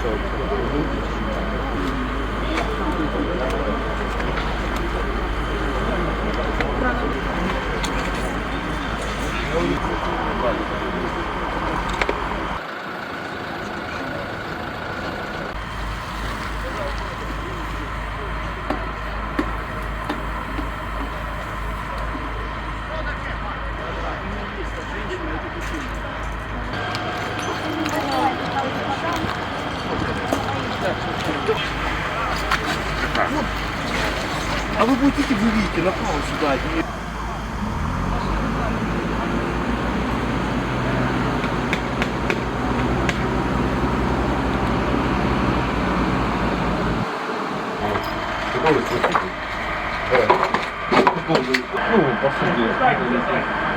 Правильно. Вы будете, вы видите, направо сюда. и- Ну, по суті.